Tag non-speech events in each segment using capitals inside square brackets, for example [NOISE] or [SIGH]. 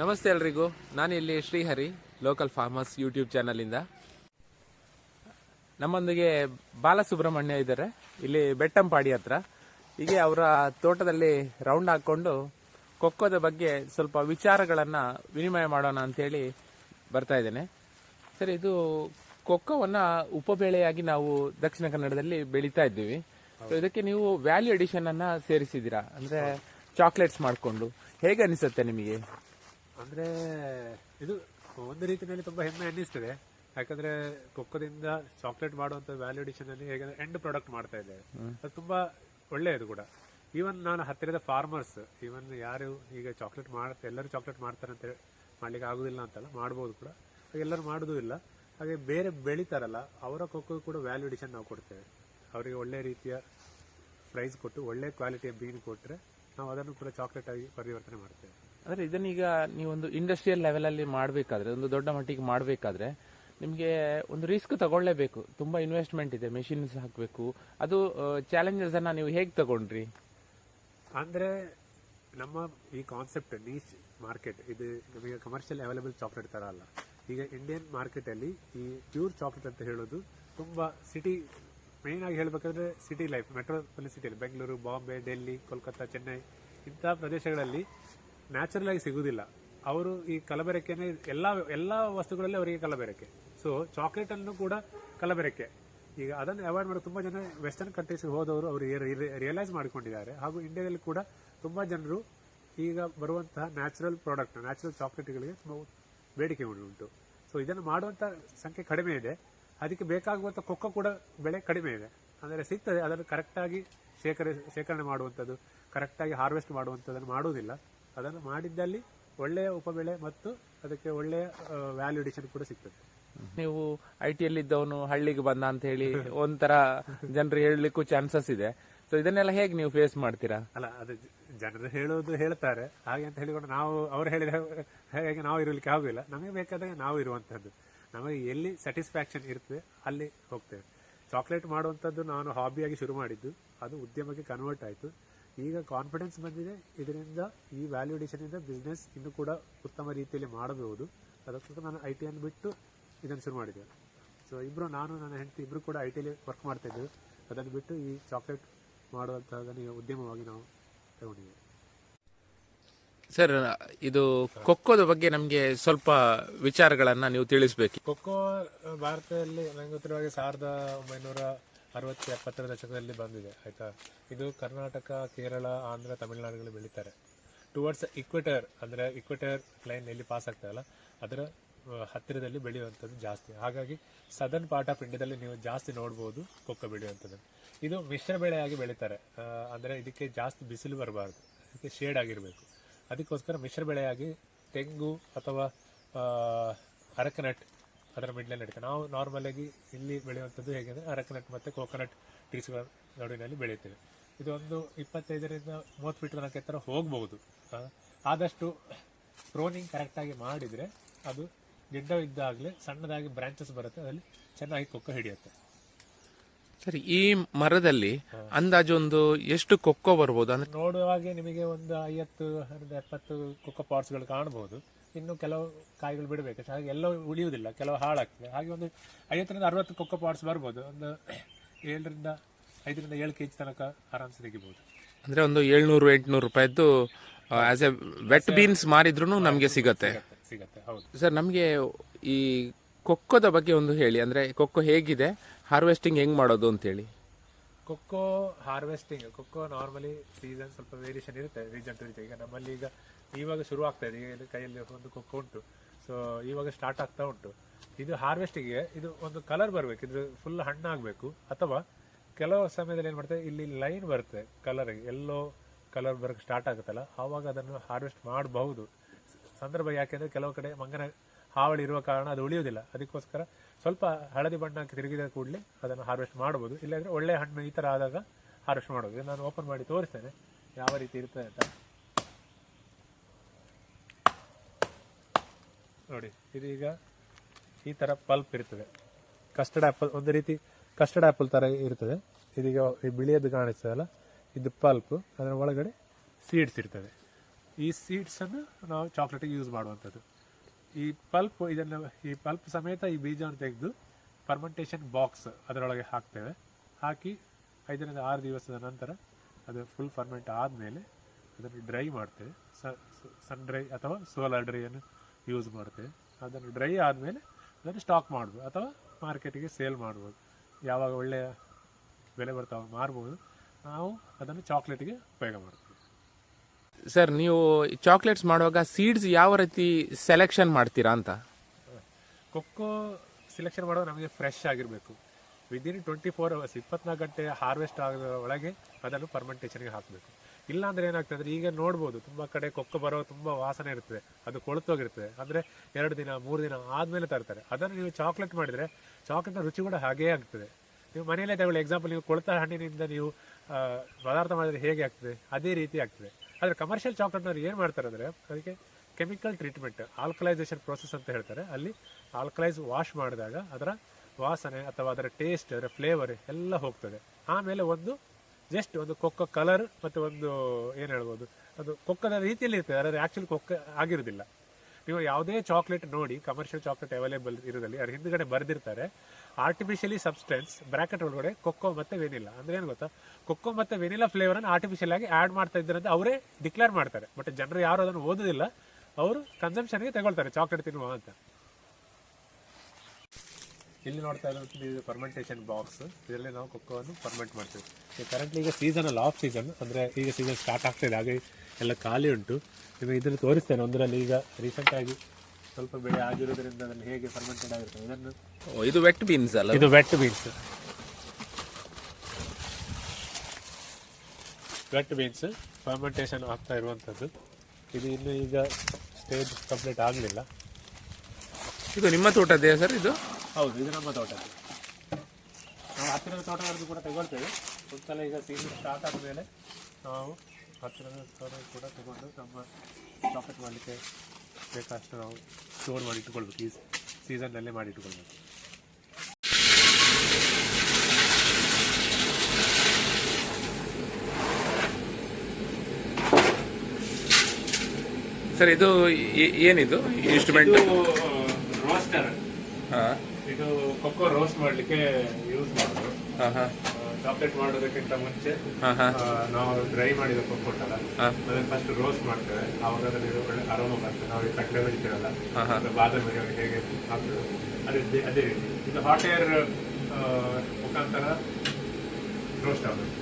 ನಮಸ್ತೆ ಎಲ್ರಿಗೂ. ನಾನು ಇಲ್ಲಿ ಶ್ರೀಹರಿ ಲೋಕಲ್ ಫಾರ್ಮರ್ಸ್ ಯೂಟ್ಯೂಬ್ ಚಾನಲಿಂದ ನಮ್ಮೊಂದಿಗೆ ಬಾಲಸುಬ್ರಹ್ಮಣ್ಯ ಇದ್ದಾರೆ. ಇಲ್ಲಿ ಬೆಟ್ಟಂಪಾಡಿ ಹತ್ರ. ಹೀಗೆ ಅವರ ತೋಟದಲ್ಲಿ ರೌಂಡ್ ಹಾಕೊಂಡು ಕೊಕ್ಕೋದ ಬಗ್ಗೆ ಸ್ವಲ್ಪ ವಿಚಾರಗಳನ್ನು ವಿನಿಮಯ ಮಾಡೋಣ ಅಂತೇಳಿ ಬರ್ತಾ ಇದ್ದೇನೆ. ಸರ್, ಇದು ಕೊಕ್ಕೋವನ್ನ ಉಪಬೆಳೆಯಾಗಿ ನಾವು ದಕ್ಷಿಣ ಕನ್ನಡದಲ್ಲಿ ಬೆಳೀತಾ ಇದ್ದೀವಿ. ಇದಕ್ಕೆ ನೀವು ವ್ಯಾಲ್ಯೂ ಅಡಿಷನ್ ಅನ್ನ ಸೇರಿಸಿದ್ದೀರಾ? ಅಂದ್ರೆ ಚಾಕ್ಲೇಟ್ಸ್ ಮಾಡಿಕೊಂಡು. ಹೇಗೆ ಅನಿಸುತ್ತೆ ನಿಮಗೆ? ಅಂದ್ರೆ ಇದು ಒಂದು ರೀತಿಯಲ್ಲಿ ತುಂಬಾ ಹೆಮ್ಮೆ ಅನ್ನಿಸ್ತದೆ. ಯಾಕಂದ್ರೆ ಕೊಕ್ಕದಿಂದ ಚಾಕ್ಲೇಟ್ ಮಾಡುವಂತ ವ್ಯಾಲ್ಯೂಡೇಷನ್ ಅಲ್ಲಿ ಹೇಗೆ ಎಂಡ್ ಪ್ರಾಡಕ್ಟ್ ಮಾಡ್ತಾ ಇದ್ದೇವೆ ಅದು ತುಂಬಾ ಒಳ್ಳೆಯದು ಕೂಡ. ಈವನ್ ನಾನು ಹತ್ತಿರದ ಫಾರ್ಮರ್ಸ್ ಈವನ್ ಯಾರು ಈಗ ಚಾಕ್ಲೇಟ್ ಮಾಡ್ತಾರೆ ಎಲ್ಲರೂ ಚಾಕ್ಲೇಟ್ ಮಾಡ್ತಾರೆ ಅಂತ ಮಾಡ್ಲಿಕ್ಕೆ ಆಗುದಿಲ್ಲ ಅಂತಲ್ಲ ಮಾಡ್ಬೋದು ಕೂಡ. ಎಲ್ಲರೂ ಮಾಡುದು ಇಲ್ಲ. ಹಾಗೆ ಬೇರೆ ಬೆಳಿತಾರಲ್ಲ ಅವರ ಕೊಕ್ಕೋ ಕೂಡ ವ್ಯಾಲ್ಯೂಡಿಷನ್ ನಾವು ಕೊಡ್ತೇವೆ. ಅವರಿಗೆ ಒಳ್ಳೆ ರೀತಿಯ ಪ್ರೈಸ್ ಕೊಟ್ಟು ಒಳ್ಳೆ ಕ್ವಾಲಿಟಿಯ ಬೀನ್ ಕೊಟ್ಟರೆ ನಾವು ಅದನ್ನು ಕೂಡ ಚಾಕ್ಲೇಟ್ ಆಗಿ ಪರಿವರ್ತನೆ ಮಾಡ್ತೇವೆ. ಅಂದ್ರೆ ಇದನ್ನೀಗ ನೀವೊಂದು ಇಂಡಸ್ಟ್ರಿಯಲ್ ಲೆವೆಲ್ ಅಲ್ಲಿ ಮಾಡಬೇಕಾದ್ರೆ, ಒಂದು ದೊಡ್ಡ ಮಟ್ಟಿಗೆ ಮಾಡಬೇಕಾದ್ರೆ ನಿಮಗೆ ಒಂದು ರಿಸ್ಕ್ ತಗೊಳ್ಳೇಬೇಕು. ತುಂಬಾ ಇನ್ವೆಸ್ಟ್ಮೆಂಟ್ ಇದೆ ಮೆಷಿನ್ಸ್ ಹಾಕಬೇಕು. ಅದು ಚಾಲೆಂಜಸ್ ಅನ್ನ ನೀವು ಹೇಗೆ ತಗೊಂಡ್ರಿ? ಅಂದ್ರೆ ನಮ್ಮ ಈ ಕಾನ್ಸೆಪ್ಟ್ ನೀಚ್ ಮಾರ್ಕೆಟ್ ಇದು ನಮಗೆ ಕಮರ್ಷಿಯಲ್ ಅವೈಲೇಬಲ್ ಚಾಕ್ಲೇಟ್ ತರ ಅಲ್ಲ. ಈಗ ಇಂಡಿಯನ್ ಮಾರ್ಕೆಟ್ ಅಲ್ಲಿ ಈ ಪ್ಯೂರ್ ಚಾಕ್ಲೇಟ್ ಅಂತ ಹೇಳೋದು ತುಂಬಾ ಸಿಟಿ ಮೇನ್ ಆಗಿ ಹೇಳಬೇಕಂದ್ರೆ ಸಿಟಿ ಲೈಫ್ ಮೆಟ್ರೋಪಾಲಿಸ್ ಸಿಟಿಯಲ್ಲಿ ಬೆಂಗಳೂರು, ಬಾಂಬೆ, ಡೆಲ್ಲಿ, ಕೋಲ್ಕತ್ತಾ, ಚೆನ್ನೈ ಇಂತಹ ಪ್ರದೇಶಗಳಲ್ಲಿ ನ್ಯಾಚುರಲ್ ಆಗಿ ಸಿಗುವುದಿಲ್ಲ ಅವರು ಈ ಕಲಬೆರಕೆನೆ ಎಲ್ಲ ಎಲ್ಲ ವಸ್ತುಗಳಲ್ಲಿ ಅವರಿಗೆ ಕಲಬೆರಕೆ. ಸೊ ಚಾಕ್ಲೇಟ್ ಅನ್ನು ಕೂಡ ಕಲಬೆರಕೆ. ಈಗ ಅದನ್ನು ಅವಾಯ್ಡ್ ಮಾಡಿ ತುಂಬಾ ಜನ ವೆಸ್ಟರ್ನ್ ಕಂಟ್ರೀಸ್ ಹೋದವರು ಅವರು ರಿಯಲೈಸ್ ಮಾಡಿಕೊಂಡಿದ್ದಾರೆ. ಹಾಗೂ ಇಂಡಿಯಾದಲ್ಲಿ ಕೂಡ ತುಂಬಾ ಜನರು ಈಗ ಬರುವಂತಹ ನ್ಯಾಚುರಲ್ ಪ್ರಾಡಕ್ಟ್ ನ್ಯಾಚುರಲ್ ಚಾಕ್ಲೇಟ್ಗಳಿಗೆ ತುಂಬಾ ಬೇಡಿಕೆ ಉಂಟು. ಸೊ ಇದನ್ನು ಮಾಡುವಂತ ಸಂಖ್ಯೆ ಕಡಿಮೆ ಇದೆ. ಅದಕ್ಕೆ ಬೇಕಾಗುವಂತ ಕೊಕ್ಕ ಕೂಡ ಬೆಳೆ ಕಡಿಮೆ ಇದೆ. ಅಂದರೆ ಸಿಗ್ತದೆ, ಅದನ್ನು ಕರೆಕ್ಟಾಗಿ ಶೇಖರ, ಶೇಖರಣೆ ಮಾಡುವಂಥದ್ದು ಕರೆಕ್ಟಾಗಿ ಹಾರ್ವೆಸ್ಟ್ ಮಾಡುವಂಥದ್ದನ್ನು ಮಾಡುವುದಿಲ್ಲ. ಅದನ್ನು ಮಾಡಿದ್ದಲ್ಲಿ ಒಳ್ಳೆಯ ಉಪಬೆಳೆ ಮತ್ತು ಅದಕ್ಕೆ ಒಳ್ಳೆಯ ವ್ಯಾಲ್ಯೂಡೇಷನ್ ಕೂಡ ಸಿಗ್ತದೆ. ನೀವು ಐ ಟಿ ಇದ್ದವನು ಹಳ್ಳಿಗೆ ಬಂದ ಅಂತ ಹೇಳಿ [LAUGHS] ಒಂಥರ ಜನರು ಹೇಳಲಿಕ್ಕೂ ಚಾನ್ಸಸ್ ಇದೆ. ಸೊ ಇದನ್ನೆಲ್ಲ ಹೇಗೆ ನೀವು ಫೇಸ್ ಮಾಡ್ತೀರಾ? ಅಲ್ಲ ಅದು ಜನರು ಹೇಳೋದು ಹೇಳ್ತಾರೆ. ಹಾಗೆ ಅಂತ ಹೇಳಿಕೊಂಡು ನಾವು ಅವ್ರು ಹೇಳಿದ ಹಾಗೆ ನಾವು ಇರಲಿಕ್ಕೆ ಆಗುದಿಲ್ಲ. ನಮಗೆ ಬೇಕಾದಾಗ ನಾವು ಇರುವಂತದ್ದು ನಮಗೆ ಎಲ್ಲಿ ಸ್ಯಾಟಿಸ್ಫ್ಯಾಕ್ಷನ್ ಇರ್ತದೆ ಅಲ್ಲಿ ಹೋಗ್ತೇವೆ. ಚಾಕ್ಲೇಟ್ ಮಾಡುವಂಥದ್ದು ನಾನು ಹಾಬಿಯಾಗಿ ಶುರು ಮಾಡಿದ್ದು. ಅದು ಉದ್ಯಮಕ್ಕೆ ಕನ್ವರ್ಟ್ ಆಯಿತು. ಈಗ ಕಾನ್ಫಿಡೆನ್ಸ್ ಬಂದಿದೆ. ಇದರಿಂದ ಈ ವ್ಯಾಲ್ಯೂಡೇಷನ್ ಇಂದ ಬಿಸ್ನೆಸ್ ಇನ್ನೂ ಕೂಡ ಉತ್ತಮ ರೀತಿಯಲ್ಲಿ ಮಾಡಬಹುದು. ಅದಕ್ಕೋಸ್ಕರ ನಾನು ಐ ಟಿಯನ್ನು ಬಿಟ್ಟು ಇದನ್ನು ಶುರು ಮಾಡಿದೆ. ಸೊ ಇಬ್ಬರು ನಾನು ನನ್ನ ಹೆಂಡತಿ ಇಬ್ಬರು ಕೂಡ ಐ ಟಿಯಲ್ಲಿ ವರ್ಕ್ ಮಾಡ್ತಾ ಇದ್ದೇವೆ ಅದನ್ನು ಬಿಟ್ಟು ಈ ಚಾಕ್ಲೇಟ್ ಮಾಡುವಂತಹದನ್ನು ಈಗ ಉದ್ಯಮವಾಗಿ ನಾವು ತಗೊಂಡಿದ್ದೇವೆ. ಸರ್ ಇದು ಖೋಖೋದ ಬಗ್ಗೆ ನಮಗೆ ಸ್ವಲ್ಪ ವಿಚಾರಗಳನ್ನು ನೀವು ತಿಳಿಸ್ಬೇಕು. ಖೋಖೋ ಭಾರತದಲ್ಲಿ ನನಗೆ ಗೊತ್ತಿರುವ ಹಾಗೆ ಸಾವಿರದ ಒಂಬೈನೂರ ಅರವತ್ತು ಎಪ್ಪತ್ತರ ದಶಕದಲ್ಲಿ ಬಂದಿದೆ, ಆಯಿತಾ? ಇದು ಕರ್ನಾಟಕ, ಕೇರಳ, ಆಂಧ್ರ ತಮಿಳುನಾಡುಗಳು ಬೆಳೀತಾರೆ. ಟುವರ್ಡ್ಸ್ ಇಕ್ವೆಟರ್ ಅಂದರೆ ಇಕ್ವೆಟರ್ ಲೈನ್ ಎಲ್ಲಿ ಪಾಸ್ ಆಗ್ತಾರಲ್ಲ ಅದರ ಹತ್ತಿರದಲ್ಲಿ ಬೆಳೆಯುವಂಥದ್ದು ಜಾಸ್ತಿ. ಹಾಗಾಗಿ ಸದರ್ನ್ ಪಾರ್ಟ್ ಆಫ್ ಇಂಡಿಯಾದಲ್ಲಿ ನೀವು ಜಾಸ್ತಿ ನೋಡ್ಬೋದು ಕೊಕ್ಕ ಬೆಳೆಯುವಂಥದ್ದು. ಇದು ಮಿಶ್ರ ಬೆಳೆಯಾಗಿ ಬೆಳೀತಾರೆ. ಅಂದರೆ ಇದಕ್ಕೆ ಜಾಸ್ತಿ ಬಿಸಿಲು ಬರಬಾರ್ದು. ಇದಕ್ಕೆ ಶೇಡ್ ಆಗಿರಬೇಕು. ಅದಕ್ಕೋಸ್ಕರ ಮಿಶ್ರ ಬೆಳೆಯಾಗಿ ತೆಂಗು ಅಥವಾ ಅರಕನಟ್ ಅದರ ಮಿಡ್ಲಲ್ಲಿ ನಡೀತಾರೆ ನಾವು ನಾರ್ಮಲ್ ಆಗಿ ಇಲ್ಲಿ ಬೆಳೆಯುವಂಥದ್ದು ಹೇಗೆಂದ್ರೆ ಅರಕನಟ್ ಮತ್ತು ಕೋಕೋನಟ್ ಟ್ರೀಸ್ಗಳ ನಡುವಿನಲ್ಲಿ ಬೆಳೆಯುತ್ತೇವೆ. ಒಂದು ಇಪ್ಪತ್ತೈದರಿಂದ ಮೂವತ್ತು ಫೀಟ್ ತನಕ ಎತ್ತರ ಹೋಗ್ಬೋದು ಆದಷ್ಟು ಪ್ರೋನಿಂಗ್ ಕರೆಕ್ಟಾಗಿ ಮಾಡಿದರೆ ಅದು ಗಿಡ್ಡ ಇದ್ದಾಗಲೇ ಸಣ್ಣದಾಗಿ ಬ್ರಾಂಚಸ್ ಬರುತ್ತೆ. ಅದರಲ್ಲಿ ಚೆನ್ನಾಗಿ ಕೊಕ್ಕ ಹಿಡಿಯುತ್ತೆ. ಸರಿ ಈ ಮರದಲ್ಲಿ ಅಂದಾಜು ಒಂದು ಎಷ್ಟು ಕೊಕ್ಕೋ ಬರ್ಬೋದು? ಅಂದ್ರೆ ನೋಡುವಾಗೆ ನಿಮಗೆ ಒಂದು ಐವತ್ತು ಎಪ್ಪತ್ತು ಕೊಕ್ಕ ಪಾಟ್ಸ್ಗಳು ಕಾಣಬಹುದು ಇನ್ನು ಕೆಲವು ಕಾಯಿಗಳು ಬಿಡಬೇಕು. ಹಾಗೆ ಎಲ್ಲ ಉಳಿಯುವುದಿಲ್ಲ. ಕೆಲವು ಹಾಳಾಗ್ತದೆ. ಹಾಗೆ ಒಂದು ಐವತ್ತರಿಂದ ಅರವತ್ತು ಕೊಕ್ಕ ಪಾಟ್ಸ್ ಬರ್ಬೋದು. ಒಂದು ಏಳರಿಂದ ಐದರಿಂದ ಏಳು ಕೆ ಜಿ ತನಕ ಆರಾಮ್ಸೆ ತೆಗಿಬಹುದು ಅಂದ್ರೆ ಒಂದು ಏಳ್ನೂರು ಎಂಟುನೂರು ರೂಪಾಯಿದ್ದು ಆಸ್ ಎ ವೆಟ್ ಬೀನ್ಸ್ ಮಾರಿದ್ರು ನಮಗೆ ಸಿಗತ್ತೆ ಸಿಗತ್ತೆ ಹೌದು. ಸರ್ ನಮಗೆ ಈ ಕೊಕ್ಕೋದ ಬಗ್ಗೆ ಒಂದು ಹೇಳಿ. ಅಂದ್ರೆ ಕೊಕ್ಕೋ ಹೇಗಿದೆ? ಹಾರ್ವೆಸ್ಟಿಂಗ್ ಹೆಂಗ್ ಮಾಡೋದು ಅಂತ ಹೇಳಿ cocoa harvesting, cocoa normally season ಸ್ವಲ್ಪ ವೇರಿಯೇಷನ್ ಇರುತ್ತೆ ರೀಜನ್ ಟು ಈಗ ನಮ್ಮಲ್ಲಿ ಈಗ ಇವಾಗ ಶುರು ಆಗ್ತಾ ಇದೆ, ಈಗ ಕೈಯಲ್ಲಿ ಒಂದು ಕೊಕ್ಕೋ ಉಂಟು. ಸೊ ಇವಾಗ ಸ್ಟಾರ್ಟ್ ಆಗ್ತಾ ಉಂಟು. ಇದು ಹಾರ್ವೆಸ್ಟಿಂಗ್ಗೆ ಇದು ಒಂದು ಕಲರ್ ಬರಬೇಕು ಇದು ಫುಲ್ ಹಣ್ಣಾಗಬೇಕು ಅಥವಾ ಕೆಲವು ಸಮಯದಲ್ಲಿ ಏನು ಮಾಡ್ತಾರೆ ಇಲ್ಲಿ ಲೈನ್ ಬರುತ್ತೆ ಕಲರ್ ಎಲ್ಲೋ ಕಲರ್ ಬರಕ್ಕೆ ಸ್ಟಾರ್ಟ್ ಆಗುತ್ತಲ್ಲ, ಆವಾಗ ಅದನ್ನು ಹಾರ್ವೆಸ್ಟ್ ಮಾಡಬಹುದು. ಸಂದರ್ಭ ಯಾಕೆಂದ್ರೆ ಕೆಲವು ಕಡೆ ಮಂಗನ ಹಾವಳಿ ಇರುವ ಕಾರಣ ಅದು ಉಳಿಯೋದಿಲ್ಲ ಅದಕ್ಕೋಸ್ಕರ ಸ್ವಲ್ಪ ಹಳದಿ ಬಣ್ಣಕ್ಕೆ ತಿರುಗಿದ ಕೂಡಲೇ ಅದನ್ನು ಹಾರ್ವೆಸ್ಟ್ ಮಾಡಬಹುದು. ಇಲ್ಲಾಂದ್ರೆ ಒಳ್ಳೆ ಹಣ್ಣು ಈ ತರ ಆದಾಗ ಹಾರ್ವೆಸ್ಟ್ ಮಾಡೋದು ನಾನು ಓಪನ್ ಮಾಡಿ ತೋರಿಸ್ತೇನೆ ಯಾವ ರೀತಿ ಇರ್ತದೆ ಅಂತ. ನೋಡಿ, ಇದೀಗ ಈ ತರ ಪಲ್ಪ್ ಇರ್ತದೆ. ಕಸ್ಟರ್ಡ್ ಆಪಲ್ ಒಂದು ರೀತಿ ಕಸ್ಟರ್ಡ್ ಆಪಲ್ ತರ ಇರ್ತದೆ. ಇದೀಗ ಈ ಬಿಳಿಯದು ಕಾಣಿಸ್ತದಲ್ಲ, ಇದು ಪಲ್ಪ್ ಅದರ ಒಳಗಡೆ ಸೀಡ್ಸ್ ಇರ್ತದೆ. ಈ ಸೀಡ್ಸನ್ನು ನಾವು ಚಾಕ್ಲೇಟಿಗೆ ಯೂಸ್ ಮಾಡುವಂಥದ್ದು. ಈ ಪಲ್ಪ್ ಇದನ್ನು ಈ ಪಲ್ಪ್ ಸಮೇತ ಈ ಬೀಜವನ್ನು ತೆಗೆದು ಫರ್ಮೆಂಟೇಷನ್ ಬಾಕ್ಸ್ ಅದರೊಳಗೆ ಹಾಕ್ತೇವೆ. ಹಾಕಿ ಐದರಿಂದ ಆರು ದಿವಸದ ನಂತರ ಅದು ಫುಲ್ ಫರ್ಮೆಂಟ್ ಆದಮೇಲೆ ಅದನ್ನು ಡ್ರೈ ಮಾಡ್ತೇವೆ. ಸನ್ ಡ್ರೈ ಅಥವಾ ಸೋಲಾರ್ ಡ್ರೈಯನ್ನು ಯೂಸ್ ಮಾಡ್ತೇವೆ. ಅದನ್ನು ಡ್ರೈ ಆದಮೇಲೆ ಅದನ್ನು ಸ್ಟಾಕ್ ಮಾಡ್ಬೋದು ಅಥವಾ ಮಾರ್ಕೆಟಿಗೆ ಸೇಲ್ ಮಾಡ್ಬೋದು. ಯಾವಾಗ ಒಳ್ಳೆಯ ಬೆಲೆ ಬರ್ತಾವ ಮಾರ್ಬೋದು, ನಾವು ಅದನ್ನು ಚಾಕ್ಲೇಟಿಗೆ ಉಪಯೋಗ ಮಾಡ್ತೀವಿ. ಸರ್, ನೀವು ಚಾಕ್ಲೇಟ್ಸ್ ಮಾಡುವಾಗ ಸೀಡ್ಸ್ ಯಾವ ರೀತಿ ಸೆಲೆಕ್ಷನ್ ಮಾಡ್ತೀರಾ ಅಂತ? ಕೊಕ್ಕೋ ಸೆಲೆಕ್ಷನ್ ಮಾಡುವಾಗ ನಮಗೆ ಫ್ರೆಶ್ ಆಗಿರಬೇಕು. ವಿದಿನ್ ಟ್ವೆಂಟಿ ಫೋರ್ ಅವರ್ಸ್ ಇಪ್ಪತ್ನಾಲ್ಕು ಗಂಟೆ ಹಾರ್ವೆಸ್ಟ್ ಆಗ ಒಳಗೆ ಅದನ್ನು ಫರ್ಮೆಂಟೇಷನ್ಗೆ ಹಾಕಬೇಕು. ಇಲ್ಲಾಂದ್ರೆ ಏನಾಗ್ತದೆ ಅಂದ್ರೆ ಈಗ ನೋಡ್ಬೋದು, ತುಂಬಾ ಕಡೆ ಕೊಕ್ಕೋ ಬರೋ ತುಂಬಾ ವಾಸನೆ ಇರ್ತದೆ, ಅದು ಕೊಳತೋಗಿರ್ತದೆ ಅಂದರೆ ಎರಡು ದಿನ, ಮೂರು ದಿನ ಆದಮೇಲೆ ತರ್ತಾರೆ. ಅದನ್ನು ನೀವು ಚಾಕ್ಲೇಟ್ ಮಾಡಿದ್ರೆ ಚಾಕ್ಲೇಟ್ನ ರುಚಿ ಕೂಡ ಹಾಗೇ ಆಗ್ತದೆ. ನೀವು ಮನೆಯಲ್ಲೇ ತಗೊಳ್ಳಿ. ಎಕ್ಸಾಂಪಲ್ ನೀವು ಕೊಳತ ಹಣ್ಣಿನಿಂದ ನೀವು ಪದಾರ್ಥ ಮಾಡಿದ್ರೆ ಹೇಗೆ ಆಗ್ತದೆ? ಅದೇ ರೀತಿ ಆಗ್ತದೆ. ಆದರೆ ಕಮರ್ಷಿಯಲ್ ಚಾಕ್ಲೇಟ್ನವ್ರು ಏನು ಮಾಡ್ತಾರೆ ಅಂದರೆ ಅದಕ್ಕೆ ಕೆಮಿಕಲ್ ಟ್ರೀಟ್ಮೆಂಟ್ ಆಲ್ಕಲೈಸೇಷನ್ ಪ್ರೋಸೆಸ್ ಅಂತ ಹೇಳ್ತಾರೆ. ಅಲ್ಲಿ ಆಲ್ಕಲೈಸ್ ವಾಶ್ ಮಾಡಿದಾಗ ಅದರ ವಾಸನೆ ಅಥವಾ ಅದರ ಟೇಸ್ಟ್ ಅದರ ಫ್ಲೇವರ್ ಎಲ್ಲ ಹೋಗ್ತದೆ. ಆಮೇಲೆ ಒಂದು ಜಸ್ಟ್ ಒಂದು ಕೊಕ್ಕ ಕಲರ್ ಮತ್ತು ಒಂದು, ಏನು ಹೇಳ್ಬೋದು, ಅದು ಕೊಕ್ಕದ ರೀತಿಯಲ್ಲಿ ಇರ್ತದೆ ಅದರ ಆ್ಯಕ್ಚುಲಿ ಕೊಕ್ಕ ಆಗಿರೋದಿಲ್ಲ. ನೀವು ಯಾವುದೇ ಚಾಕ್ಲೇಟ್ ನೋಡಿ ಕಮರ್ಷಿಯಲ್ ಚಾಕ್ಲೇಟ್ ಅವೈಲೇಬಲ್ ಇರೋದಲ್ಲಿ ಅದ್ರ ಹಿಂದ್ಗಡೆ ಬರೆದಿರ್ತಾರೆ. ಆರ್ಟಿಫಿಷಿಯಲಿ ಸಬ್ಸ್ಟೆನ್ಸ್ ಬ್ರಾಕೆಟ್ ಒಳಗಡೆ ಕೊಕ್ಕೋ ಮತ್ತೆ ವೆನಿಲಾ ಅಂದ್ರೆ ಏನು ಗೊತ್ತಾ? ಕೊಕ್ಕೋ ಮತ್ತೆ ವೆನಿಲಾ ಫ್ಲೇವರ್ ಅನ್ನು ಆರ್ಟಿಫಿಷಿಯಲ್ ಆಗಿ ಆಡ್ ಮಾಡ್ತಾ ಇದ್ದಾರೆ ಅಂತ ಅವರೇ ಡಿಕ್ಲೇರ್ ಮಾಡ್ತಾರೆ. ಬಟ್ ಜನರು ಯಾರು ಅದನ್ನು ಓದೋದಿಲ್ಲ. ಅವರು ಕನ್ಸಂಪ್ಷನ್ಗೆ ತಗೊಳ್ತಾರೆ ಚಾಕ್ಲೇಟ್ ತಿನ್ನುವ ಅಂತ. ಇಲ್ಲಿ ನೋಡ್ತಾ ಇರೋದು ಇದು ಫರ್ಮೆಂಟೇಷನ್ ಬಾಕ್ಸ್ ಇದರಲ್ಲಿ ನಾವು ಕೊಕ್ಕೋವನ್ನು ಫರ್ಮೆಂಟ್ ಮಾಡ್ತೀವಿ. ಕರೆಂಟ್ಲಿ ಈಗ ಸೀಸನ್ ಆಫ್ ಸೀಸನ್ ಅಂದರೆ ಈಗ ಸೀಸನ್ ಸ್ಟಾರ್ಟ್ ಆಗ್ತಾಯಿದೆ ಹಾಗೆ ಎಲ್ಲ ಖಾಲಿ ಉಂಟು. ನಿಮಗೆ ಇದನ್ನು ತೋರಿಸ್ತೇನೆ ಒಂದರಲ್ಲಿ. ಈಗ ರೀಸೆಂಟಾಗಿ ಸ್ವಲ್ಪ ಬೆಳೆ ಆಗಿರೋದ್ರಿಂದ ಅದನ್ನು ಹೇಗೆ ಫರ್ಮೆಂಟೆಡ್ ಆಗಿರ್ತದೆ? ಇದನ್ನು ಓ, ಇದು ವೆಟ್ ಬೀನ್ಸ್ ಅಲ್ಲ? ಇದು wet beans wet beans fermentation ಆಗ್ತಾ ಇರುವಂಥದ್ದು ಇದು ಇನ್ನು ಈಗ ಸ್ಟೇಜ್ ಕಂಪ್ಲೀಟ್ ಆಗಲಿಲ್ಲ. ಇದು ನಿಮ್ಮ ತೋಟದೆಯಾ ಸರ್ ಇದು? ಹೌದು ಇದು ನಮ್ಮ ತೋಟ. ನಾವು ಹತ್ತಿರದ ತೋಟಗಳನ್ನು ಕೂಡ ತಗೊಳ್ತೇವೆ. ಸುತ್ತಲೇ ಈಗ ಸೀಸನ್ ಸ್ಟಾರ್ಟ್ ಆದಮೇಲೆ ನಾವು ಹತ್ತಿರದ ತೋಟ ಕೂಡ ತಗೊಂಡು ನಮ್ಮ ಪ್ರಾಫಿಟ್ ಮಾಡಲಿಕ್ಕೆ ಬೇಕಷ್ಟು ನಾವು ಸ್ಟೋರ್ ಮಾಡಿ ಇಟ್ಕೊಳ್ಬೇಕು ಈ ಸೀಸನ್ನಲ್ಲೇ ಮಾಡಿ ಇಟ್ಕೊಳ್ಬೇಕು ಸರ್ ಇದು ಏನಿದು? ಇನ್ಸ್ಟ್ರೂಮೆಂಟ್ ರೋಸ್ಟರ್ ಹಾಂ. ಇದು ಕೊಕ್ಕೋ ರೋಸ್ಟ್ ಮಾಡಲಿಕ್ಕೆ ಯೂಸ್ ಮಾಡೋದು ಹಾಂ ಹಾಂ. ಚಾಕ್ಲೇಟ್ ಮಾಡೋದಕ್ಕಿಂತ ಮುಂಚೆ ಹಾಂ ಹಾಂ. ಆ, ನಾವು ಡ್ರೈ ಮಾಡಿದ ಕೊಕ್ಕೋ ಉಂಟಲ್ಲ ಹಾಂ. ಅದನ್ನ ಫಸ್ಟ್ ರೋಸ್ಟ್ ಮಾಡ್ತೇವೆ. ಆವಾಗ ಅದರಲ್ಲಿ ಒಳ್ಳೆ ಅರೋಮ ಬರ್ತದೆ. ನಾವು ಈ ಕಡಲೆ ಬೆಳಿತೀವಲ್ಲ ಹಾಂ ಹಾಂ. ಅದು ಬಾದಾಮಿ ಹೇಗೆ ಹಾಕ್ತೇವೆ ಅದೇ ಅದೇ ರೀತಿ. ಇದು ಹಾಟ್ ಏರ್ ಮುಖಾಂತರ ರೋಸ್ಟ್ ಆಗುತ್ತೆ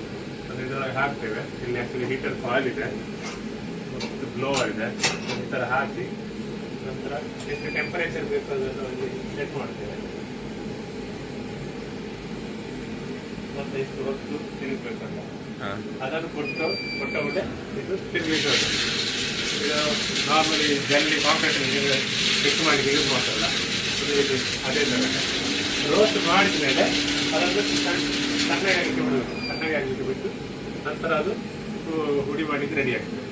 ಅದು ಇದರೊಳಗೆ ಹಾಕ್ತೇವೆ. ಇಲ್ಲಿ ಆ್ಯಕ್ಚುಲಿ ಹೀಟರ್ ಕಾಯಿಲ್ ಇದೆ. ಮತ್ತು ಬ್ಲೋವರ್ ಇದೆ. ಈ ಥರ ಹಾಕಿ ನಂತರ ಎಷ್ಟು ಟೆಂಪರೇಚರ್ ಬೇಕು ಅದನ್ನು ಅಲ್ಲಿ ಸೆಟ್ ಮಾಡ್ತೇವೆ. ಮತ್ತೆ ಇಷ್ಟು ಹೊತ್ತು ತಿರುಗಬೇಕಲ್ಲ ಅದನ್ನು ಕೊಟ್ಟು ಕೊಟ್ಟ ಮೇಲೆ ಇದು ತಿರುಗಿಸೋದು ಇದು ನಾರ್ಮಲಿ ಜಲ್ಲಿ ಕಾಂಕ್ರೀಟ್ ಫಿಕ್ಸ್ ಮಾಡಿ ಯೂಸ್ ಮಾಡ್ತಾರಲ್ಲ ಇದು ಅದೇ ಥರ ರೋಸ್ಟ್ ಮಾಡಿದ ಮೇಲೆ ಅದನ್ನು ಸಣ್ಣ ಸಣ್ಣಗೆ ಆಗಲಿಕ್ಕೆ ಬಿಡಬೇಕು ಸಣ್ಣಗೆ ಆಗಲಿಕ್ಕೆ ಬಿಟ್ಟು ನಂತರ ಅದು ಹುಡಿ ಮಾಡಲಿಕ್ಕೆ ರೆಡಿ ಆಗ್ತದೆ.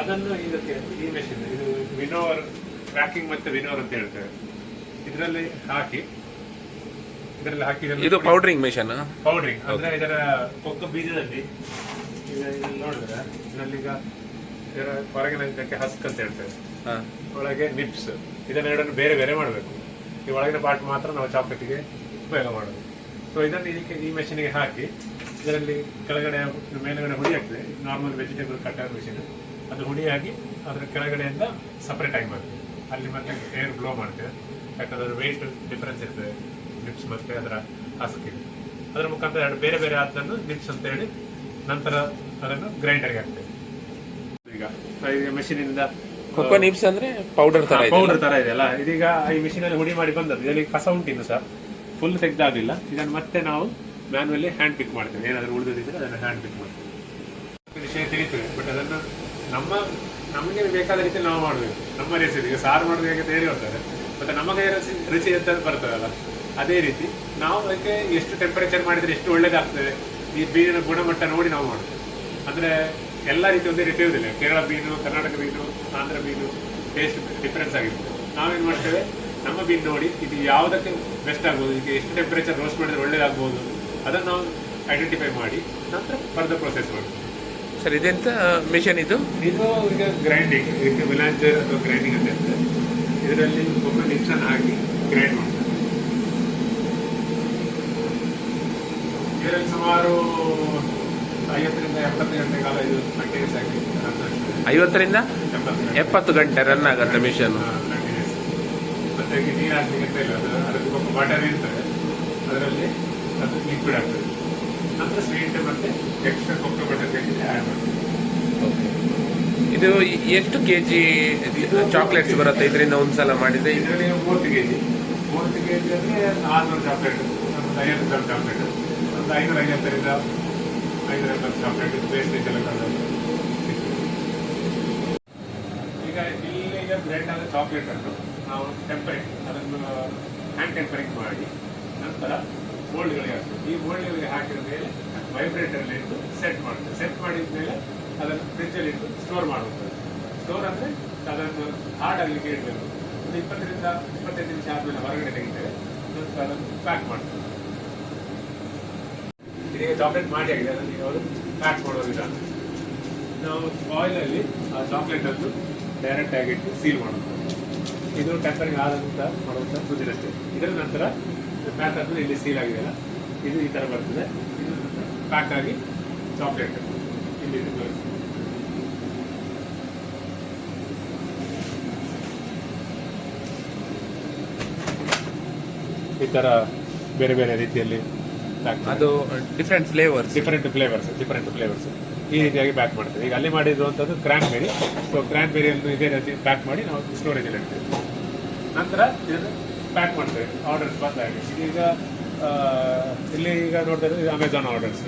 ಅದನ್ನು ಇದಕ್ಕೆ ಈ ಮೆಷಿನ್ ಇದು ವಿನೋವರ್ ಕ್ರ್ಯಾಕಿಂಗ್ ಮತ್ತೆ ವಿನೋವರ್ ಅಂತ ಹೇಳ್ತೇವೆ ಇದರಲ್ಲಿ ಹಾಕಿ ಇದರಲ್ಲಿ ಹಾಕಿ ಇದನ್ನು ಇದು ಪೌಡ್ರಿಂಗ್ ಮಿಷನ್ ಪೌಡ್ರಿಂಗ್ ಅಂದ್ರೆ ಇದರ ಕೊಕ್ಕ ಬೀಜದಲ್ಲಿ ಈಗ ನೋಡಿದ್ರೆ ಇದರಲ್ಲೀಗ ಇದರ ಹೊರಗಿನ ಇದಕ್ಕೆ ಹಸ್ಕ್ ಅಂತ ಹೇಳ್ತೇವೆ. ಹಾಂ. ಒಳಗೆ ನಿಪ್ಸ್. ಇದನ್ನೆರಡನ್ನು ಬೇರೆ ಬೇರೆ ಮಾಡಬೇಕು. ಈ ಒಳಗಿನ ಪಾರ್ಟ್ ಮಾತ್ರ ನಾವು ಚಾಕ್ಲೇಟ್ಗೆ ಉಪಯೋಗ ಮಾಡೋದು. ಸೊ ಇದನ್ನು ಇದಕ್ಕೆ ಈ ಮೆಷಿನ್ಗೆ ಹಾಕಿ ಇದರಲ್ಲಿ ಕೆಳಗಡೆ ಮೇಲುಗಡೆ ಹುಡಿ ಆಗ್ತದೆ ನಾರ್ಮಲ್ ವೆಜಿಟೇಬಲ್ ಕಟ್ಟರ್ ಮೆಷಿನ್ ಅದು ಹುಡಿಯಾಗಿ ಅದರ ಕೆಳಗಡೆಯಿಂದ ಸಪ್ರೇಟ್ ಆಗಿ ಮಾಡ್ತೀವಿ. ಅಲ್ಲಿ ಮತ್ತೆ ಏರ್ ಬ್ಲೋ ಮಾಡ್ತೇವೆ. ಯಾಕಂದ್ರೆ ವೆಯ್ಟ್ ಡಿಫರೆನ್ಸ್ ಇರ್ತದೆ. ನಿಪ್ಸ್ ಮತ್ತೆ ಅದರ ಹಸ್ಕಿಗೆ ಅದರ ಮುಖಾಂತರ ಎರಡು ಬೇರೆ ಬೇರೆ ಆದನ್ನು ನಿಪ್ಸ್ ಅಂತ ಹೇಳಿ ನಂತರ ಅದನ್ನು ಗ್ರೈಂಡರ್ಗೆ ಹಾಕ್ತೇವೆ. ಈಗ ಈಗ ಮೆಷಿನಿಂದ ಕೊಕ್ಕೋ ನಿಪ್ಸ್ ಅಂದ್ರೆ ಪೌಡರ್ ತರ ಇದೆ ಪೌಡರ್ ತರ ಇದೆಯಲ್ಲ ಇದೀಗ ಈ ಮಿಷಿನ್ ಅಲ್ಲಿ ಹುಡಿ ಮಾಡಿ ಬಂದದ್ದು. ಇದರಲ್ಲಿ ಕಸ ಉಂಟಿನ್ನು ಸರ್. ಫುಲ್ ತೆಗ್ದಾಗಿಲ್ಲ ಇದನ್ನು ಮತ್ತೆ ನಾವು ಮ್ಯಾನ್ಯಲಿ ಹ್ಯಾಂಡ್ ಪಿಕ್ ಮಾಡ್ತೇವೆ. ಏನಾದರೂ ಉಳಿದಿದ್ರೆ ಅದನ್ನು ಹ್ಯಾಂಡ್ ಪಿಕ್ ಮಾಡ್ತೇವೆ. ವಿಷಯ ತಿಳಿತೇವೆ ಬಟ್ ಅದನ್ನು ನಮ್ಮ ನಮಗೆ ಬೇಕಾದ ರೀತಿ ನಾವು ಮಾಡಬೇಕು ನಮ್ಮ ರೆಸಿಪಿ ಈಗ ಸಾರು ಮಾಡೋದು ಹೇಗೆ ತಯಾರಿ ಹೋಗ್ತಾರೆ ಮತ್ತೆ ನಮಗೆ ರುಚಿ ಅಂತ ಬರ್ತದಲ್ಲ? ಅದೇ ರೀತಿ ನಾವು ಅದಕ್ಕೆ ಎಷ್ಟು ಟೆಂಪರೇಚರ್ ಮಾಡಿದ್ರೆ ಎಷ್ಟು ಒಳ್ಳೇದಾಗ್ತದೆ? ಈ ಬೀನಿನ ಗುಣಮಟ್ಟ ನೋಡಿ ನಾವು ಮಾಡ್ತೇವೆ ಅಂದರೆ ಎಲ್ಲ ರೀತಿ ಒಂದೇ ರೀತಿ ಇರುವುದಿಲ್ಲ. Kerala bean Karnataka bean Andhra bean taste difference ಆಗಿರ್ತದೆ ನಾವೇನು ಮಾಡ್ತೇವೆ? ನಮ್ಮ ಬೀನ್ ನೋಡಿ ಇದು ಯಾವುದಕ್ಕೆ ಬೆಸ್ಟ್ ಆಗ್ಬೋದು? ಇದಕ್ಕೆ ಎಷ್ಟು ಟೆಂಪರೇಚರ್ ರೋಸ್ಟ್ ಮಾಡಿದ್ರೆ ಒಳ್ಳೇದಾಗ್ಬೋದು? ಅದನ್ನು ನಾವು ಐಡೆಂಟಿಫೈ ಮಾಡಿ ನಂತರ ಫರ್ದರ್ ಪ್ರೊಸೆಸ್ ಮಾಡ್ತೀವಿ. ಸರ್ ಇದೆಂತ ಮಿಷನ್ ಇದು? ಇದು ಈಗ ಗ್ರೈಂಡಿಂಗ್ ಇದಕ್ಕೆ ವಿಲಾಂಜರ್ ಅಥವಾ ಗ್ರೈಂಡಿಂಗ್ ಅಂತ ಇರ್ತದೆ. ಇದರಲ್ಲಿ ಒಬ್ಬ ನಿಮಿಷನ್ ಹಾಕಿ ಗ್ರೈಂಡ್ ಮಾಡ್ತಾರೆ ಇದರಲ್ಲಿ ಸುಮಾರು ಐವತ್ತರಿಂದ ಎಪ್ಪತ್ತು ಗಂಟೆ ಕಾಲ ಇದು ಕಂಟಿನ್ಯೂಸ್ ಆಗಿ ಆಗ್ತದೆ. ಐವತ್ತರಿಂದ ಎಪ್ಪತ್ತು ಗಂಟೆ. ಎಪ್ಪತ್ತು ಗಂಟೆ ರನ್ ಆಗುತ್ತೆ ಮಿಷನ್ ಕಂಟಿನ್ಯೂಸ್ ಮತ್ತೆ ಈಗ ನೀರು ಹಾಕ್ಲಿಕ್ಕೆ ಅಂತ ಇಲ್ಲ. ಅದು ಅದಕ್ಕೆ ಒಬ್ಬ ಬಟನ್ ಇರ್ತದೆ. ಅದರಲ್ಲಿ ಅದು ಲಿಕ್ವಿಡ್ ಆಗ್ತದೆ. ನಂತರ ಸ್ವೀಟ್ ಮತ್ತೆ ಎಕ್ಸ್ಟ್ರಾ ಕೊಕ್ಕೋ ಬಟರ್ ಬೇಕಿದ್ರೆ ಆ್ಯಡ್ ಮಾಡ್ತೀವಿ. ಇದು ಎಷ್ಟು ಕೆ ಜಿ ಚಾಕ್ಲೇಟ್ಸ್ ಬರುತ್ತೆ ಇದರಿಂದ ಒಂದ್ಸಲ ಮಾಡಿದ್ರೆ? ಇದು ಇದರಲ್ಲಿ ಮೂವತ್ತು ಕೆ ಜಿ ಮೂವತ್ತು ಕೆ ಜಿ ಅಂದರೆ ನಾಲ್ನೂರು ಚಾಕ್ಲೇಟ್ ಐವತ್ತು ಗ್ರಾಮ್ ಚಾಕ್ಲೇಟ್ ಒಂದು ಐನೂರ ಐವತ್ತರಿಂದ ಐನೂರ ಐವತ್ತು ಚಾಕ್ಲೇಟ್ ವೇಸ್ಟೇಜ್ ಎಲ್ಲ ಕಳೆದು ಈಗ ಇಲ್ಲಿ ಈಗ ಬ್ರೆಡ್ ಆದ ಚಾಕ್ಲೇಟ್ ಅನ್ನು ನಾವು ಟೆಂಪರಿಂಗ್ ಅದನ್ನು ಹ್ಯಾಂಡ್ ಟೆಂಪರಿಂಗ್ ಮಾಡಿ ನಂತರ ಬೋಲ್ಡ್ಗಳಿಗೆ ಹಾಕ್ತೀವಿ. ಈ ಬೋಲ್ಡ್ಗಳಿಗೆ ಹಾಕಿದ ಮೇಲೆ ವೈಬ್ರೇಟರ್ಲಿ ಇಟ್ಟು ಸೆಟ್ ಮಾಡ್ತೀವಿ ಸೆಟ್ ಮಾಡಿದ ಮೇಲೆ ಅದನ್ನು ಫ್ರಿಜ್ಜಲ್ಲಿ ಇಟ್ಟು ಸ್ಟೋರ್ ಮಾಡುತ್ತದೆ ಸ್ಟೋರ್ ಅಂದರೆ ಅದನ್ನು ಹಾರ್ಡ್ ಆಗಲಿಕ್ಕೆ ಇಡಬೇಕು. ಒಂದು ಇಪ್ಪತ್ತರಿಂದ ಇಪ್ಪತ್ತೈದು ನಿಮಿಷ ಆದಮೇಲೆ ಹೊರಗಡೆ ತೆಗಿತೇವೆ. ನಂತರ ಅದನ್ನು ಪ್ಯಾಕ್ ಮಾಡ್ತೇವೆ. ಇದೀಗ ಚಾಕ್ಲೇಟ್ ಮಾಡಿ ಆಗಿದೆ ಅದನ್ನು ನೀವು ಅವರು ಪ್ಯಾಕ್ ಮಾಡೋ ವಿಧಾನ ನಾವು ಆಯಿಲಲ್ಲಿ ಆ ಚಾಕ್ಲೇಟ್ ಅನ್ನು ಡೈರೆಕ್ಟ್ ಆಗಿ ಇಟ್ಟು ಸೀಲ್ ಮಾಡೋದು. ಇದು ಟೆಂಪರಿಂಗ್ ಆದಂತ ಮಾಡುವಂಥ ಅಷ್ಟೇ. ಇದರ ನಂತರ ಪ್ಯಾಕ್ ಆದ್ಮೇಲೆ ಇಲ್ಲಿ ಸೀಲ್ ಆಗಿದೆಯಲ್ಲ ಇದು ಈ ಥರ ಬರ್ತದೆ. ಪ್ಯಾಕ್ ಆಗಿ ಚಾಕ್ಲೇಟ್ ಇಲ್ಲಿ ಈ ಥರ ಬೇರೆ ಬೇರೆ ರೀತಿಯಲ್ಲಿ ಪ್ಯಾಕ್ ಅದು different flavours different flavours different flavours ಈ ರೀತಿಯಾಗಿ ಪ್ಯಾಕ್ ಮಾಡ್ತೀವಿ. ಈಗ ಅಲ್ಲಿ ಮಾಡಿರುವಂಥದ್ದು ಕ್ರ್ಯಾನ್ಬೆರಿ ಸೊ ಕ್ರ್ಯಾನ್ಬೆರಿಯನ್ನು ಇದೇ ರೀತಿ ಪ್ಯಾಕ್ ಮಾಡಿ ನಾವು ಸ್ಟೋರೇಜಲ್ಲಿ ಇಡ್ತೀವಿ. ನಂತರ ಇದನ್ನು ಪ್ಯಾಕ್ ಮಾಡ್ತೇವೆ. ಆರ್ಡರ್ಸ್ ಬಂದಾಗಿ ಈಗ ಇಲ್ಲಿ ಈಗ ನೋಡ್ತಾ ಇದ್ದೀವಿ ಅಮೆಝಾನ್ ಆರ್ಡರ್ಸ್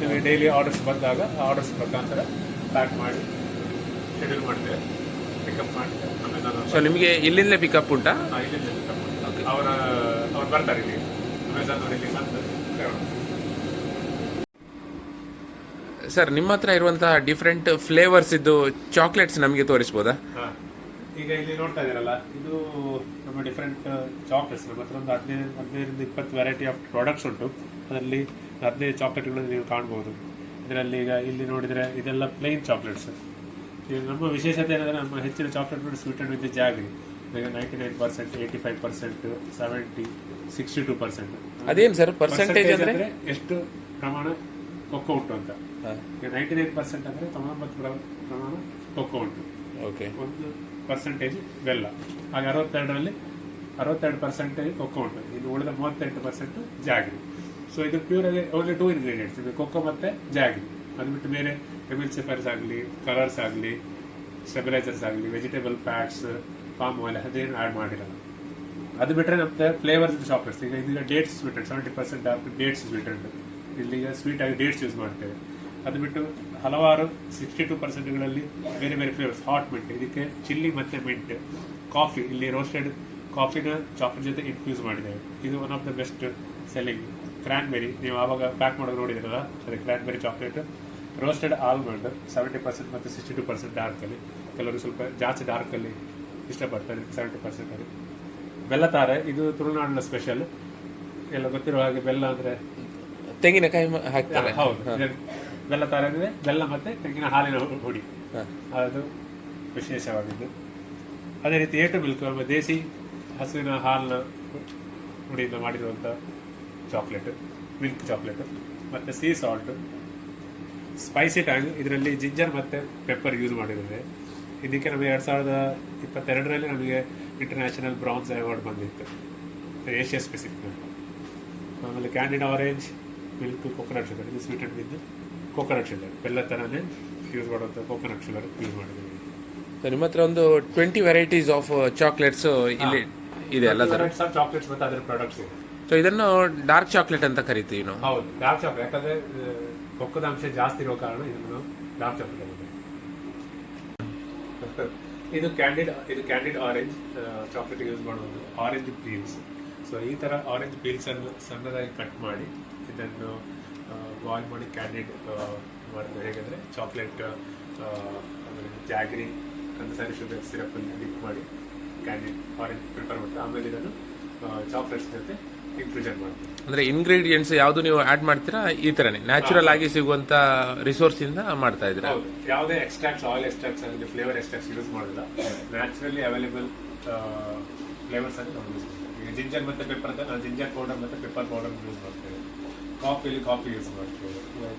ನಿಮಗೆ ಡೈಲಿ ಆರ್ಡರ್ಸ್ ಬಂದಾಗ ಆರ್ಡರ್ಸ್ ಮುಖಾಂತರ ಪ್ಯಾಕ್ ಮಾಡಿ ಶೆಡ್ಯೂಲ್ ಮಾಡ್ತೇವೆ. ಪಿಕಪ್ ಮಾಡ್ತೇವೆ. ಅಮೆಝಾನ್ ಸೊ ನಿಮಗೆ ಇಲ್ಲಿಂದಲೇ ಪಿಕಪ್ ಉಂಟಾ? ಇಲ್ಲಿಂದ ಪಿಕಪ್. ಅವರ ಅವ್ರು ಬರ್ತಾರೆ ಇಲ್ಲಿ. ಅಮೆಝಾನ್ ಅವರಿಗೆ ಬಂದು ಸರ್ ನಿಮ್ಮ ಹತ್ರ ಇರುವಂತಹ ಡಿಫ್ರೆಂಟ್ ಫ್ಲೇವರ್ಸ್ ಇದ್ದು ಚಾಕ್ಲೇಟ್ಸ್ ನಮಗೆ ತೋರಿಸ್ಬೋದಾ. ಈಗ ಇಲ್ಲಿ ನೋಡ್ತಾ ಇದೀರಲ್ಲ ಇದು ನಮ್ಮ ಡಿಫ್ರೆಂಟ್ ಚಾಕ್ಲೇಟ್ಸ್ ನಮ್ಮ ಹತ್ರ ಒಂದು ಹದಿನೈದು, ಹದಿನೈದರಿಂದ ಇಪ್ಪತ್ತು ವೆರೈಟಿ ಆಫ್ ಪ್ರಾಡಕ್ಟ್ಸ್ ಉಂಟು. ಅದರಲ್ಲಿ ಹದಿನೈದು ಚಾಕ್ಲೇಟ್ಗಳನ್ನು ನೀವು ಕಾಣ್ಬೋದು. ಇದರಲ್ಲಿ ಈಗ ಇಲ್ಲಿ ನೋಡಿದರೆ ಇದೆಲ್ಲ ಪ್ಲೈನ್ ಚಾಕ್ಲೇಟ್ಸ್ ಈಗ ನಮ್ಮ ವಿಶೇಷತೆ ಏನಂದರೆ ನಮ್ಮ ಹೆಚ್ಚಿನ ಚಾಕ್ಲೇಟ್ಗಳು and with jaggery. Ninety nine percent eighty five percent seventy sixty two percent ಅದೇನು ಸರ್ ಪರ್ಸೆಂಟೇಜ್ ಅಂದ್ರೆ? ಎಷ್ಟು ಪ್ರಮಾಣ ಕೊಕ್ಕೋ ಉಂಟು ಅಂತ. ನೈಂಟಿ ನೈನ್ ಪರ್ಸೆಂಟ್ ಅಂದರೆ ತೊಂಬತ್ತು ಪ್ರಮಾಣ ಕೊಕ್ಕೋ ಉಂಟು. ಓಕೆ. ಒಂದು ಪರ್ಸೆಂಟೇಜ್ ಬೆಲ್ಲ. ಹಾಗೆ ಅರವತ್ತೆರಡರಲ್ಲಿ ಅರವತ್ತೆರಡು ಪರ್ಸೆಂಟೇಜ್ ಕೊಕ್ಕೋ ಉಂಟು. ಇದು ಉಳಿದ ಮೂವತ್ತೆಂಟು ಪರ್ಸೆಂಟ್ ಜಾಗ್ರಿ ಸೊ ಇದು ಪ್ಯೂರ್ ಆಗಿ ಓನ್ಲಿ ಟೂ ಇಂಗ್ರೀಡಿಯೆಂಟ್ಸ್ ಇದು ಕೊಕ್ಕೋ ಮತ್ತೆ ಜಾಗ್ರಿ ಅದು ಬಿಟ್ಟು ಬೇರೆ ಎಮಿಲ್ಸಿಫರ್ಸ್ ಆಗಲಿ ಕಲರ್ಸ್ ಆಗಲಿ ಸ್ಟೆಬಿಲೈಸರ್ಸ್ ಆಗಲಿ ವೆಜಿಟೇಬಲ್ ಫ್ಯಾಟ್ಸ್ ಪಾಮ್ ಆಯಿಲ್ ಅದೇನು ಆ್ಯಡ್ ಮಾಡಿರಲ್ಲ. ಅದು ಬಿಟ್ಟರೆ ನಮ್ದು ಫ್ಲೇವರ್ಸ್ ಚಾಕ್ಲೇಟ್ಸ್ ಈಗ ಇದೀಗ dates sweetened seventy percent dates sweetened ಇಲ್ಲಿಗ sweet ಆಗಿ ಡೇಟ್ಸ್ ಯೂಸ್ ಮಾಡ್ತೇವೆ. ಅದು ಬಿಟ್ಟು ಹಲವಾರು ಸಿಕ್ಸ್ಟಿ ಟು ಪರ್ಸೆಂಟ್ಗಳಲ್ಲಿ ಬೇರೆ ಬೇರೆ ಫ್ಲೇವರ್ಸ್ ಹಾಟ್ ಮಿಂಟ್ ಇದಕ್ಕೆ ಚಿಲ್ಲಿ ಮತ್ತು ಮಿಂಟ್ ಕಾಫಿ ಇಲ್ಲಿ ರೋಸ್ಟೆಡ್ ಕಾಫಿನ ಚಾಕ್ಲೇಟ್ ಜೊತೆ ಇನ್ಫ್ಯೂಸ್ ಮಾಡಿದ್ದೇವೆ. ಇದು one of the best selling cranberry ನೀವು ಆವಾಗ ಪ್ಯಾಕ್ ಮಾಡೋದು ನೋಡಿದ್ರಲ್ಲ, ಅದೇ cranberry chocolate roasted almond seventy percent ಮತ್ತು ಸಿಕ್ಸ್ಟಿ ಟು ಪರ್ಸೆಂಟ್ ಡಾರ್ಕಲ್ಲಿ ಕೆಲವರು ಸ್ವಲ್ಪ ಜಾಸ್ತಿ ಡಾರ್ಕಲ್ಲಿ ಇಷ್ಟಪಡ್ತಾರೆ ಸೆವೆಂಟಿ ಪರ್ಸೆಂಟ್ ಅಲ್ಲಿ ಬೆಲ್ಲ ತಾರೆ ಇದು ತುಳುನಾಡಿನ ಸ್ಪೆಷಲ್ ಎಲ್ಲ ಗೊತ್ತಿರೋ ಹಾಗೆ ಬೆಲ್ಲ ಅಂದ್ರೆ ತೆಂಗಿನಕಾಯಿ ಹಾಕ್ತಾರೆ. ಹೌದು ಬೆಲ್ಲ ತಾರೆ ಅಂದ್ರೆ ಬೆಲ್ಲ ಮತ್ತೆ ತೆಂಗಿನ ಹಾಲಿನ ಹುಡಿ. ಅದು ವಿಶೇಷವಾಗಿದ್ದು. ಅದೇ ರೀತಿ ಏಟು ಮಿಲ್ಕ್ ನಮ್ಮ ದೇಸಿ ಹಸುವಿನ ಹಾಲಿನ ಹುಡಿಯಿಂದ ಮಾಡಿರುವಂಥ ಚಾಕ್ಲೇಟ್ ಮಿಲ್ಕ್ ಚಾಕ್ಲೇಟ್ ಮತ್ತೆ ಸೀ ಸಾಲ್ಟ್ ಸ್ಪೈಸಿ ಟ್ಯಾಂಗ್ ಇದರಲ್ಲಿ ಜಿಂಜರ್ ಮತ್ತೆ ಪೆಪ್ಪರ್ ಯೂಸ್ ಮಾಡಿರುತ್ತೆ ಇದಕ್ಕೆ ನಮಗೆ ಎರಡು ಸಾವಿರದ ಇಪ್ಪತ್ತೆರಡರಲ್ಲಿ ನಮಗೆ ಇಂಟರ್ನ್ಯಾಷನಲ್ ಬ್ರಾನ್ಸ್ ಅವಾರ್ಡ್ ಬಂದಿತ್ತು. ಏಷ್ಯಾ ಸ್ಪೆಸಿಫಿಕ್ ಆಮೇಲೆ candied orange milk coconut sugar ಇದು sweet and with coconut sugar ಬೆಲ್ಲ ಥರನೇ ಯೂಸ್ ಮಾಡುವಂಥ ಕೋಕೋನಟ್ ಶುಗರ್ ಯೂಸ್ ಮಾಡಿದ್ದೀವಿ. ನಿಮ್ಮ ಹತ್ರ ಒಂದು ಟ್ವೆಂಟಿ ವೆರೈಟೀಸ್ ಆಫ್ ಚಾಕ್ಲೇಟ್ಸ್ ಇಲ್ಲಿ ಇದೆ ಸರ್ ಸರ್ ಚಾಕ್ಲೇಟ್ಸ್ ಮತ್ತು ಅದರ ಪ್ರಾಡಕ್ಟ್ಸ್ ಇದೆ. ಸೊ ಇದನ್ನು ಡಾರ್ಕ್ ಚಾಕ್ಲೇಟ್ ಅಂತ ಕರಿತೀವಿ ನಾವು. ಹೌದು. ಡಾರ್ಕ್ ಚಾಕ್ಲೇಟ್ ಯಾಕಂದ್ರೆ ಕೊಕ್ಕದ ಅಂಶ ಜಾಸ್ತಿ ಇರೋ ಕಾರಣ ಇದನ್ನು ಡಾರ್ಕ್ ಚಾಕ್ಲೇಟ್ ಇದು ಕ್ಯಾಂಡಿಡ್ ಇದು ಕ್ಯಾಂಡಿಡ್ ಆರೆಂಜ್ ಚಾಕ್ಲೇಟ್ ಯೂಸ್ ಮಾಡುವುದು. ಆರೆಂಜ್ ಪೀಲ್ಸ್ ಸೊ ಈ ತರ ಆರೆಂಜ್ ಪೀಲ್ಸ್ ಅನ್ನು ಸಣ್ಣದಾಗಿ ಕಟ್ ಮಾಡಿ, ಇದನ್ನು ಬಾಯ್ಲ್ ಮಾಡಿ ಕ್ಯಾಂಡಿಡ್ ಮಾಡಿದ್ರೆ ಹೇಗೆಂದರೆ ಚಾಕ್ಲೇಟ್ ಆಮೇಲೆ ಜಾಗ್ರಿ ಕಂದಸಾರಿ ಶುಗರ್ ಸಿರಪ್ ಅಲ್ಲಿ ಡಿಪ್ ಮಾಡಿ ಕ್ಯಾಂಡಿಡ್ ಆರೆಂಜ್ ಪ್ರಿಪೇರ್ ಮಾಡ್ತಾರೆ ಆಮೇಲೆ ಇದನ್ನು ಚಾಕ್ಲೇಟ್ಸ್ ಜೊತೆ ಇನ್ಫ್ಯೂಷನ್ ಮಾಡ್ತೀವಿ ಅಂದ್ರೆ ಇಂಗ್ರೀಡಿಯೆಂಟ್ಸ್ ಯಾವ್ದು ನೀವು ಆಡ್ ಮಾಡ್ತೀರಾ ಈ ತರನೇ. ನ್ಯಾಚುರಲ್ ಆಗಿ ಸಿಗುವಂತ ರಿಸೋರ್ಸ್ ಇಂದ ಮಾಡ್ತಾ ಇದ್ದೀರಾ? ಹೌದು. ಯಾವುದೇ ಎಕ್ಸ್ಟ್ರಾಕ್ಟ್ಸ್ ಆಯಿಲ್ ಎಕ್ಸ್ಟ್ರಾಕ್ಟ್ಸ್ ಅಂದ್ರೆ ಫ್ಲೇವರ್ ಎಕ್ಸ್ಟ್ರಾಕ್ಟ್ಸ್ ಯೂಸ್ ಮಾಡಿಲ್ಲ ನ್ಯಾಚುರಲಿ ಅವೈಲೇಬಲ್ ಫ್ಲೇವರ್ಸ್ ಅಲ್ಲಿ ನಾವು ಯೂಸ್ ಮಾಡ್ತೀವಿ. ಈಗ ಜಿಂಜರ್ ಮತ್ತೆ ಪೆಪ್ಪರ್ ಅಂತ ನಾವು ಜಿಂಜರ್ ಪೌಡರ್ ಮತ್ತೆ ಪೆಪ್ಪರ್ ಪೌಡರ್ ಯೂಸ್ ಮಾಡ್ತೇವೆ. ಕಾಫಿಲಿ ಕಾಫಿ ಯೂಸ್ ಮಾಡ್ತೇವೆ.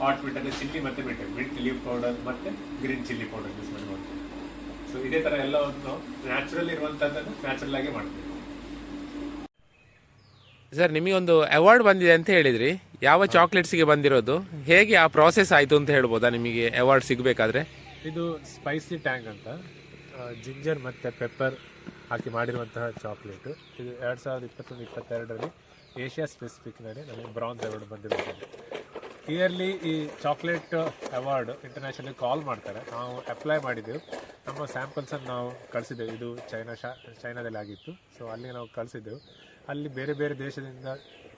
ಹಾಟ್ ಮಿಟ್ ಅಂದ್ರೆ ಚಿಲ್ಲಿ ಮತ್ತೆ ಮಿಂಟ್ ಮಿಂಟ್ ಲೀವ್ ಪೌಡರ್ ಮತ್ತೆ ಗ್ರೀನ್ ಚಿಲ್ಲಿ ಪೌಡರ್ ಯೂಸ್ ಮಾಡಿ ಮಾಡ್ತೇವೆ. ಸೊ ಇದೇ ತರ ಎಲ್ಲವನ್ನು ನ್ಯಾಚುರಲ್ ಇರುವಂತದ್ದನ್ನು ನ್ಯಾಚುರಲ್ ಆಗಿ ಮಾಡ್ತೇವೆ. ಸರ್ ನಿಮಗೆ ಒಂದು ಅವಾರ್ಡ್ ಬಂದಿದೆ ಅಂತ ಹೇಳಿದ್ರಿ. ಯಾವ ಚಾಕ್ಲೇಟ್ಸ್ಗೆ ಬಂದಿರೋದು? ಹೇಗೆ ಆ ಪ್ರಾಸೆಸ್ ಆಯ್ತು ಅಂತ ಹೇಳ್ಬೋದಾ ನಿಮಗೆ ಅವಾರ್ಡ್ ಸಿಗಬೇಕಾದ್ರೆ? ಇದು ಸ್ಪೈಸಿ ಟ್ಯಾಂಗ್ ಅಂತ. ಜಿಂಜರ್ ಮತ್ತು ಪೆಪ್ಪರ್ ಹಾಕಿ ಮಾಡಿರುವಂತಹ ಚಾಕ್ಲೇಟು ಇದು ಎರಡು ಸಾವಿರದ ಇಪ್ಪತ್ತೊಂದು ಇಪ್ಪತ್ತೆರಡರಲ್ಲಿ ಏಷ್ಯಾ ಸ್ಪೆಸಿಫಿಕ್ನಲ್ಲಿ ನಮಗೆ ಬ್ರಾನ್ಸ್ ಅವಾರ್ಡ್ ಬಂದಿರುತ್ತದೆ ಇಯರ್ಲಿ ಈ ಚಾಕ್ಲೇಟ್ ಅವಾರ್ಡ್ ಇಂಟರ್ನ್ಯಾಷನಲ್ ಕಾಲ್ ಮಾಡ್ತಾರೆ. ನಾವು ಅಪ್ಲೈ ಮಾಡಿದ್ದೆವು ನಮ್ಮ ಸ್ಯಾಂಪಲ್ಸನ್ನು ನಾವು ಕಳಿಸಿದ್ದೆವು ಇದು ಚೈನಾ ಶಾ ಚೈನಾದಲ್ಲಿ ಆಗಿತ್ತು ಸೊ ಅಲ್ಲಿ ನಾವು ಕಳಿಸಿದ್ದೆವು ಅಲ್ಲಿ ಬೇರೆ ಬೇರೆ ದೇಶದಿಂದ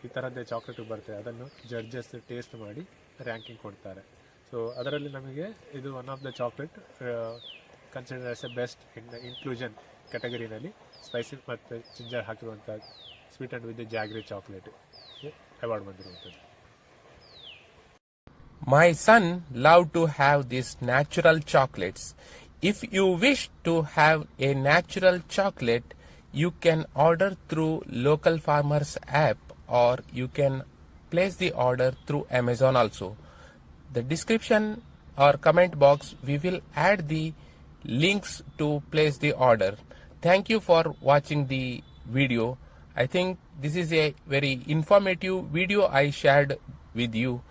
ಈ ಥರದ್ದೇ ಚಾಕ್ಲೇಟ್ ಬರ್ತದೆ ಅದನ್ನು ಜಡ್ಜಸ್ ಟೇಸ್ಟ್ ಮಾಡಿ ರ್ಯಾಂಕಿಂಗ್ ಕೊಡ್ತಾರೆ. ಸೊ ಅದರಲ್ಲಿ ನಮಗೆ ಇದು one of the chocolate consider as a best in inclusion ಕ್ಯಾಟಗರಿನಲ್ಲಿ spicy ಮತ್ತು ginger ಹಾಕಿರುವಂಥ sweet and with jaggery chocolate award ಬಂದಿರುವಂಥದ್ದು. My son loved to have these natural chocolates. If you wish to have a natural chocolate, you can order through local farmers app or you can place the order through Amazon also. The description or comment box we will add the links to place the order. Thank you for watching the video. I think this is a very informative video I shared with you.